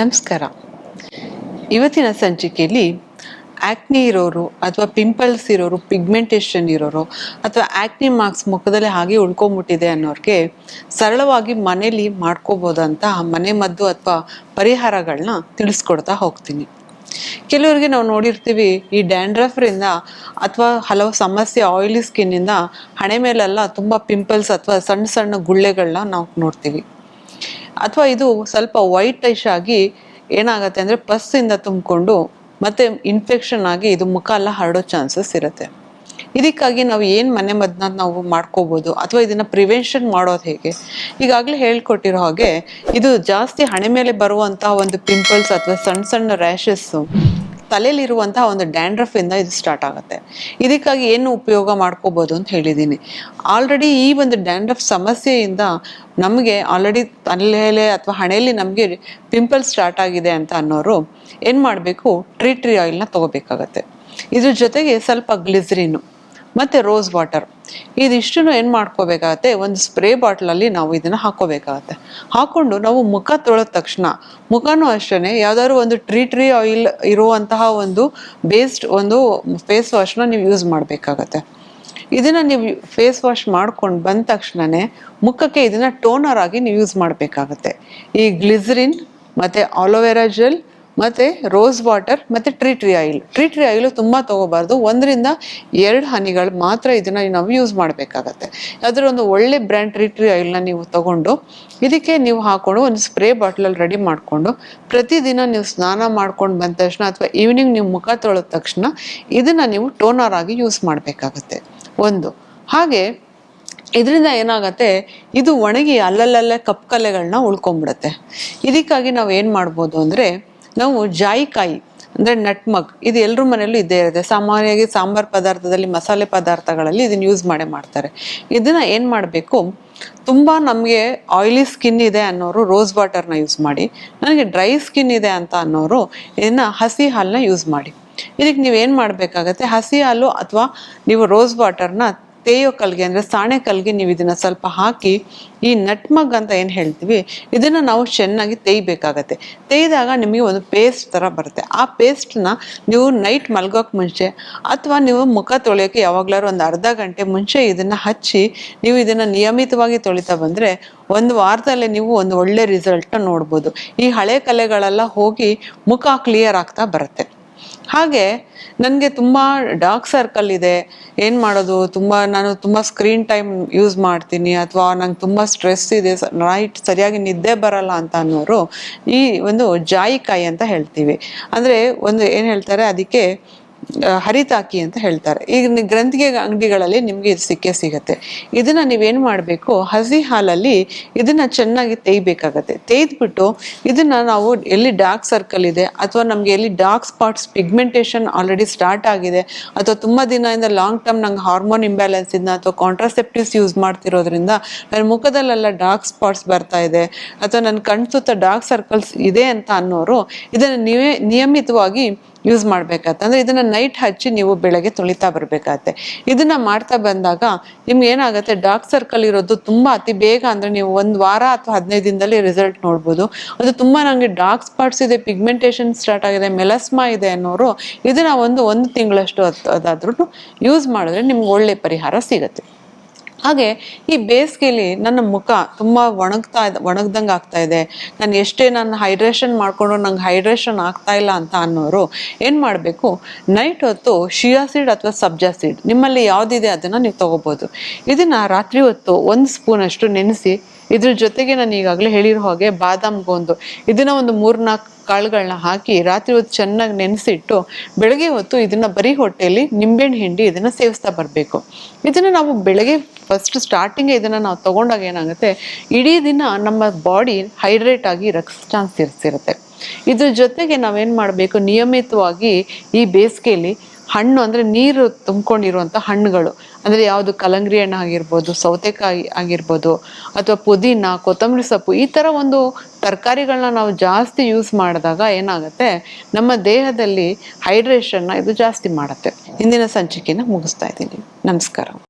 ನಮಸ್ಕಾರ. ಇವತ್ತಿನ ಸಂಚಿಕೆಯಲ್ಲಿ ಆಕ್ನಿ ಇರೋರು ಅಥವಾ ಪಿಂಪಲ್ಸ್ ಇರೋರು ಪಿಗ್ಮೆಂಟೇಷನ್ ಇರೋರು ಅಥವಾ ಆಕ್ನಿ ಮಾರ್ಕ್ಸ್ ಮುಖದಲ್ಲಿ ಹಾಗೆ ಉಳ್ಕೊಂಬಿಟ್ಟಿದೆ ಅನ್ನೋರಿಗೆ ಸರಳವಾಗಿ ಮನೇಲಿ ಮಾಡ್ಕೋಬೋದಂತ ಮನೆ ಮದ್ದು ಅಥವಾ ಪರಿಹಾರಗಳನ್ನ ತಿಳಿಸ್ಕೊಡ್ತಾ ಹೋಗ್ತೀನಿ. ಕೆಲವರಿಗೆ ನಾವು ನೋಡಿರ್ತೀವಿ, ಈ ಡ್ಯಾಂಡ್ರಫ್ರಿಂದ ಅಥವಾ ಹಲವು ಸಮಸ್ಯೆ ಆಯಿಲಿ ಸ್ಕಿನ್ನಿಂದ ಹಣೆ ಮೇಲೆಲ್ಲ ತುಂಬ ಪಿಂಪಲ್ಸ್ ಅಥವಾ ಸಣ್ಣ ಸಣ್ಣ ಗುಳ್ಳೆಗಳನ್ನ ನಾವು ನೋಡ್ತೀವಿ. ಅಥವಾ ಇದು ಸ್ವಲ್ಪ ವೈಟ್ ಟೈಶ್ ಆಗಿ ಏನಾಗುತ್ತೆ ಅಂದರೆ ಪಸ್ಸಿಂದ ತುಂಬಿಕೊಂಡು ಮತ್ತೆ ಇನ್ಫೆಕ್ಷನ್ ಆಗಿ ಇದು ಮುಖ ಎಲ್ಲ ಹರಡೋ ಚಾನ್ಸಸ್ ಇರುತ್ತೆ. ಇದಕ್ಕಾಗಿ ನಾವು ಏನು ಮನೆ ಮದ್ದನ್ನ ನಾವು ಮಾಡ್ಕೋಬೋದು ಅಥವಾ ಇದನ್ನ ಪ್ರಿವೆನ್ಷನ್ ಮಾಡೋದು ಹೇಗೆ? ಈಗಾಗಲೇ ಹೇಳ್ಕೊಟ್ಟಿರೋ ಹಾಗೆ ಇದು ಜಾಸ್ತಿ ಹಣೆ ಮೇಲೆ ಬರುವಂತಹ ಒಂದು ಪಿಂಪಲ್ಸ್ ಅಥವಾ ಸಣ್ಣ ಸಣ್ಣ ರ್ಯಾಷಸ್ಸು ತಲೆಯಲ್ಲಿರುವಂತಹ ಒಂದು ಡ್ಯಾಂಡ್ರಫ್ ಇಂದ ಇದು ಸ್ಟಾರ್ಟ್ ಆಗುತ್ತೆ. ಇದಕ್ಕಾಗಿ ಏನು ಉಪಯೋಗ ಮಾಡ್ಕೋಬಹುದು ಅಂತ ಹೇಳಿದ್ದೀನಿ. ಆಲ್ರೆಡಿ ಈ ಒಂದು ಡ್ಯಾಂಡ್ರಫ್ ಸಮಸ್ಯೆಯಿಂದ ನಮಗೆ ಆಲ್ರೆಡಿ ತಲೆಯಲ್ಲಿ ಅಥವಾ ಹಣೆಯಲ್ಲಿ ನಮಗೆ ಪಿಂಪಲ್ ಸ್ಟಾರ್ಟ್ ಆಗಿದೆ ಅಂತ ಅನ್ನೋರು ಏನು ಮಾಡಬೇಕು? ಟ್ರೀ ಟ್ರೀ ಆಯಿಲ್ನ ತಗೋಬೇಕಾಗತ್ತೆ. ಇದ್ರ ಜೊತೆಗೆ ಸ್ವಲ್ಪ ಗ್ಲಿಸರಿನು. ಮತ್ತು ರೋಸ್ ವಾಟರ್ ಇದಿಷ್ಟು ಏನು ಮಾಡ್ಕೋಬೇಕಾಗತ್ತೆ? ಒಂದು ಸ್ಪ್ರೇ ಬಾಟ್ಲಲ್ಲಿ ನಾವು ಇದನ್ನು ಹಾಕೋಬೇಕಾಗತ್ತೆ. ಹಾಕೊಂಡು ನಾವು ಮುಖ ತೊಳೆದ ತಕ್ಷಣ, ಮುಖನೂ ಅಷ್ಟೇ ಯಾವ್ದಾದ್ರು ಒಂದು ಟ್ರೀ ಟ್ರೀ ಆಯಿಲ್ ಇರುವಂತಹ ಒಂದು ಬೇಸ್ಡ್ ಒಂದು ಫೇಸ್ ವಾಶ್ನ ನೀವು ಯೂಸ್ ಮಾಡಬೇಕಾಗತ್ತೆ. ಇದನ್ನು ನೀವು ಫೇಸ್ ವಾಶ್ ಮಾಡ್ಕೊಂಡು ಬಂದ ತಕ್ಷಣನೇ ಮುಖಕ್ಕೆ ಇದನ್ನು ಟೋನರ್ ಆಗಿ ನೀವು ಯೂಸ್ ಮಾಡಬೇಕಾಗತ್ತೆ. ಈ ಗ್ಲಿಸರಿನ್ ಮತ್ತು ಆಲೋವೆರಾ ಜೆಲ್ ಮತ್ತು ರೋಸ್ ವಾಟರ್ ಮತ್ತು tree tree oil tree tree oil ತುಂಬ ತೊಗೋಬಾರ್ದು. ಒಂದರಿಂದ ಎರಡು ಹನಿಗಳು ಮಾತ್ರ ಇದನ್ನು ನಾವು ಯೂಸ್ ಮಾಡಬೇಕಾಗತ್ತೆ. ಅದರ ಒಂದು ಒಳ್ಳೆ ಬ್ರ್ಯಾಂಡ್ ಟ್ರೀ ಟ್ರೀ ಆಯಿಲ್ನ ನೀವು ತಗೊಂಡು, ಇದಕ್ಕೆ ನೀವು ಹಾಕೊಂಡು ಒಂದು ಸ್ಪ್ರೇ ಬಾಟ್ಲಲ್ಲಿ ರೆಡಿ ಮಾಡಿಕೊಂಡು, ಪ್ರತಿದಿನ ನೀವು ಸ್ನಾನ ಮಾಡ್ಕೊಂಡು ಬಂದ ತಕ್ಷಣ ಅಥವಾ ಈವ್ನಿಂಗ್ ನೀವು ಮುಖ ತೊಳೆದ ತಕ್ಷಣ ಇದನ್ನು ನೀವು ಟೋನರ್ ಆಗಿ ಯೂಸ್ ಮಾಡಬೇಕಾಗತ್ತೆ. ಒಂದು. ಹಾಗೆ ಇದರಿಂದ ಏನಾಗತ್ತೆ, ಇದು ಒಣಗಿ ಅಲ್ಲಲ್ಲಲ್ಲೇ ಕಪ್ಪು ಕಲೆಗಳನ್ನ ಉಳ್ಕೊಂಬಿಡುತ್ತೆ. ಇದಕ್ಕಾಗಿ ನಾವು ಏನು ಮಾಡ್ಬೋದು ಅಂದರೆ ನಾವು ಜಾಯಿಕಾಯಿ, ಅಂದರೆ ನಟ್ಮಗ್, ಇದು ಎಲ್ಲರ ಮನೆಯಲ್ಲೂ ಇದ್ದೇ ಇರುತ್ತೆ. ಸಾಮಾನ್ಯವಾಗಿ ಸಾಂಬಾರ್ ಪದಾರ್ಥದಲ್ಲಿ, ಮಸಾಲೆ ಪದಾರ್ಥಗಳಲ್ಲಿ ಇದನ್ನು ಯೂಸ್ ಮಾಡೇ ಮಾಡ್ತಾರೆ. ಇದನ್ನು ಏನು ಮಾಡಬೇಕು? ತುಂಬ ನಮಗೆ ಆಯಿಲಿ ಸ್ಕಿನ್ ಇದೆ ಅನ್ನೋರು ರೋಸ್ ವಾಟರ್ನ ಯೂಸ್ ಮಾಡಿ, ನನಗೆ ಡ್ರೈ ಸ್ಕಿನ್ ಇದೆ ಅಂತ ಅನ್ನೋರು ಇದನ್ನು ಹಸಿ ಹಾಲನ್ನ ಯೂಸ್ ಮಾಡಿ. ಇದಕ್ಕೆ ನೀವೇನು ಮಾಡಬೇಕಾಗತ್ತೆ? ಹಸಿ ಹಾಲು ಅಥವಾ ನೀವು ರೋಸ್ ವಾಟರ್ನ ತೇಯೋ ಕಲ್ಗೆ ಅಂದರೆ ಸಾಣೆ ಕಲ್ಗೆ ನೀವು ಇದನ್ನು ಸ್ವಲ್ಪ ಹಾಕಿ ಈ ನಟ್ಮಗ್ ಅಂತ ಏನು ಹೇಳ್ತೀವಿ, ಇದನ್ನು ನಾವು ಚೆನ್ನಾಗಿ ತೇಯ್ಬೇಕಾಗತ್ತೆ. ತೇಯ್ದಾಗ ನಿಮಗೆ ಒಂದು ಪೇಸ್ಟ್ ಥರ ಬರುತ್ತೆ. ಆ ಪೇಸ್ಟ್ನ ನೀವು ನೈಟ್ ಮಲ್ಗೋಕೆ ಮುಂಚೆ ಅಥವಾ ನೀವು ಮುಖ ತೊಳೆಯೋಕ್ಕೆ ಯಾವಾಗಲಾದ್ರು ಒಂದು ಅರ್ಧ ಗಂಟೆ ಮುಂಚೆ ಇದನ್ನು ಹಚ್ಚಿ ನೀವು ಇದನ್ನು ನಿಯಮಿತವಾಗಿ ತೊಳಿತಾ ಬಂದರೆ ಒಂದು ವಾರದಲ್ಲೇ ನೀವು ಒಂದು ಒಳ್ಳೆ ರಿಸಲ್ಟ್ನ ನೋಡ್ಬೋದು. ಈ ಹಳೆ ಕಲೆಗಳೆಲ್ಲ ಹೋಗಿ ಮುಖ ಕ್ಲಿಯರ್ ಆಗ್ತಾ ಬರುತ್ತೆ. ಹಾಗೆ ನನಗೆ ತುಂಬ ಡಾರ್ಕ್ ಸರ್ಕಲ್ ಇದೆ. ಏನು ಮಾಡೋದು? ತುಂಬ ನಾನು ತುಂಬ ಸ್ಕ್ರೀನ್ ಟೈಮ್ ಯೂಸ್ ಮಾಡ್ತೀನಿ. ಅಥವಾ ನಂಗೆ ತುಂಬ ಸ್ಟ್ರೆಸ್ ಇದೆ. ನೈಟ್ ಸರಿಯಾಗಿ ನಿದ್ದೆ ಬರಲ್ಲ ಅಂತ ಅನ್ನೋರು ಈ ಒಂದು ಜಾಯಿಕಾಯಿ ಅಂತ ಹೇಳ್ತೀವಿ. ಅಂದರೆ ಒಂದು ಏನು ಹೇಳ್ತಾರೆ? ಅದಕ್ಕೆ ಹರಿತಾಕಿ ಅಂತ ಹೇಳ್ತಾರೆ. ಈಗ ಗ್ರಂಥಿಗೆ, ಅಂಗಡಿಗಳಲ್ಲಿ ನಿಮಗೆ ಇದು ಸಿಕ್ಕೇ ಸಿಗತ್ತೆ. ಇದನ್ನ ನೀವೇನು ಮಾಡಬೇಕು? ಹಸಿ ಹಾಲಲ್ಲಿ ಇದನ್ನ ಚೆನ್ನಾಗಿ ತೇಯ್ಬೇಕಾಗತ್ತೆ. ತೇಯ್ದ್ಬಿಟ್ಟು ಇದನ್ನ ನಾವು ಎಲ್ಲಿ ಡಾರ್ಕ್ ಸರ್ಕಲ್ ಇದೆ ಅಥವಾ ನಮಗೆ ಎಲ್ಲಿ dark spots pigmentation already start ಆಗಿದೆ ಅಥವಾ ತುಂಬ ದಿನದಿಂದ ಲಾಂಗ್ ಟರ್ಮ್ ನಂಗೆ ಹಾರ್ಮೋನ್ ಇಂಬ್ಯಾಲೆನ್ಸ್ ಇಂದ ಅಥವಾ ಕಾಂಟ್ರಾಸೆಪ್ಟಿವ್ಸ್ ಯೂಸ್ ಮಾಡ್ತಿರೋದ್ರಿಂದ ನನ್ನ ಮುಖದಲ್ಲೆಲ್ಲ ಡಾರ್ಕ್ ಸ್ಪಾಟ್ಸ್ ಬರ್ತಾ ಇದೆ ಅಥವಾ ನನ್ನ ಕಣ್ ಸುತ್ತ ಡಾರ್ಕ್ ಸರ್ಕಲ್ಸ್ ಇದೆ ಅಂತ ಅನ್ನೋರು ಇದನ್ನು ನೀವೇ ನಿಯಮಿತವಾಗಿ ಯೂಸ್ ಮಾಡಬೇಕಾಗತ್ತೆ. ಅಂದರೆ ಇದನ್ನು ನೈಟ್ ಹಚ್ಚಿ ನೀವು ಬೆಳಗ್ಗೆ ತೊಳಿತಾ ಬರಬೇಕಾಗತ್ತೆ. ಇದನ್ನ ಮಾಡ್ತಾ ಬಂದಾಗ ನಿಮ್ಗೆ ಏನಾಗುತ್ತೆ ಡಾರ್ಕ್ ಸರ್ಕಲ್ ಇರೋದು ತುಂಬ ಅತಿ ಬೇಗ ಅಂದರೆ ನೀವು ಒಂದು ವಾರ ಅಥವಾ ಹದಿನೈದು ದಿನದಲ್ಲಿ ರಿಸಲ್ಟ್ ನೋಡ್ಬೋದು. ಅದು ತುಂಬ ನನಗೆ ಡಾರ್ಕ್ ಸ್ಪಾಟ್ಸ್ ಇದೆ ಪಿಗ್ಮೆಂಟೇಷನ್ ಸ್ಟಾರ್ಟ್ ಆಗಿದೆ ಮೆಲಸ್ಮಾ ಇದೆ ಅನ್ನೋರು ಇದನ್ನ ಒಂದು ಒಂದು ತಿಂಗಳಷ್ಟು ಅದಾದ್ರೂ ಯೂಸ್ ಮಾಡಿದ್ರೆ ನಿಮ್ಗೆ ಒಳ್ಳೆ ಪರಿಹಾರ ಸಿಗುತ್ತೆ. ಹಾಗೆ ಈ ಬೇಸಿಗೆಲಿ ನನ್ನ ಮುಖ ತುಂಬ ಒಣಗ್ತಾ ಇದೆ, ಒಣಗ್ದಂಗೆ ಆಗ್ತಾ ಇದೆ. ನಾನು ಎಷ್ಟೇ ನಾನು ಹೈಡ್ರೇಷನ್ ಮಾಡಿಕೊಂಡು ನಂಗೆ ಹೈಡ್ರೇಷನ್ ಆಗ್ತಾ ಇಲ್ಲ ಅಂತ ಅನ್ನೋರು ಏನು ಮಾಡಬೇಕು? ನೈಟ್ ಹೊತ್ತು ಶಿಯಾ ಸೀಡ್ ಅಥವಾ ಸಬ್ಜಾ ಸೀಡ್ ನಿಮ್ಮಲ್ಲಿ ಯಾವುದಿದೆ ಅದನ್ನು ನೀವು ತೊಗೋಬೋದು. ಇದನ್ನು ರಾತ್ರಿ ಹೊತ್ತು ಒಂದು ಸ್ಪೂನಷ್ಟು ನೆನೆಸಿ ಇದ್ರ ಜೊತೆಗೆ ನಾನು ಈಗಾಗಲೇ ಹೇಳಿರೋ ಹಾಗೆ ಬಾದಾಮ್ ಗೋಂದು. ಇದನ್ನ ಒಂದು ಮೂರ್ನಾಲ್ಕು ಕಾಳುಗಳನ್ನ ಹಾಕಿ ರಾತ್ರಿ ಹೊತ್ತು ಚೆನ್ನಾಗಿ ನೆನೆಸಿಟ್ಟು ಬೆಳಗ್ಗೆ ಹೊತ್ತು ಇದನ್ನ ಬರೀ ಹೊಟ್ಟೆಯಲ್ಲಿ ನಿಂಬೆಹಣ್ಣು ಹಿಂಡಿ ಇದನ್ನ ಸೇವಿಸ್ತಾ ಬರಬೇಕು. ಇದನ್ನ ನಾವು ಬೆಳಗ್ಗೆ ಫಸ್ಟ್ ಸ್ಟಾರ್ಟಿಂಗ್ ಇದನ್ನ ನಾವು ತಗೊಂಡಾಗ ಏನಾಗುತ್ತೆ, ಇಡೀ ದಿನ ನಮ್ಮ ಬಾಡಿ ಹೈಡ್ರೇಟ್ ಆಗಿ ರಕ್ಸ್ ಚಾನ್ಸ್ ಇರ್ತಿರುತ್ತೆ ಇದ್ರ ಜೊತೆಗೆ ನಾವೇನು ಮಾಡಬೇಕು, ನಿಯಮಿತವಾಗಿ ಈ ಬೇಸಿಗೆಯಲ್ಲಿ ಹಣ್ಣು ಅಂದರೆ ನೀರು ತುಂಬ್ಕೊಂಡಿರುವಂಥ ಹಣ್ಣುಗಳು. ಅಂದರೆ ಯಾವುದು ಕಲಂಗ್ರಿ ಹಣ್ಣು ಆಗಿರ್ಬೋದು, ಸೌತೆಕಾಯಿ ಆಗಿರ್ಬೋದು, ಅಥವಾ ಪುದೀನ, ಕೊತ್ತಂಬರಿ ಸೊಪ್ಪು, ಈ ಥರ ಒಂದು ತರಕಾರಿಗಳನ್ನ ನಾವು ಜಾಸ್ತಿ ಯೂಸ್ ಮಾಡಿದಾಗ ಏನಾಗುತ್ತೆ? ನಮ್ಮ ದೇಹದಲ್ಲಿ ಹೈಡ್ರೇಷನ್ನ ಇದು ಜಾಸ್ತಿ ಮಾಡುತ್ತೆ. ಇಂದಿನ ಸಂಚಿಕೆನ ಮುಗಿಸ್ತಾ ಇದ್ದೀನಿ. ನಮಸ್ಕಾರ.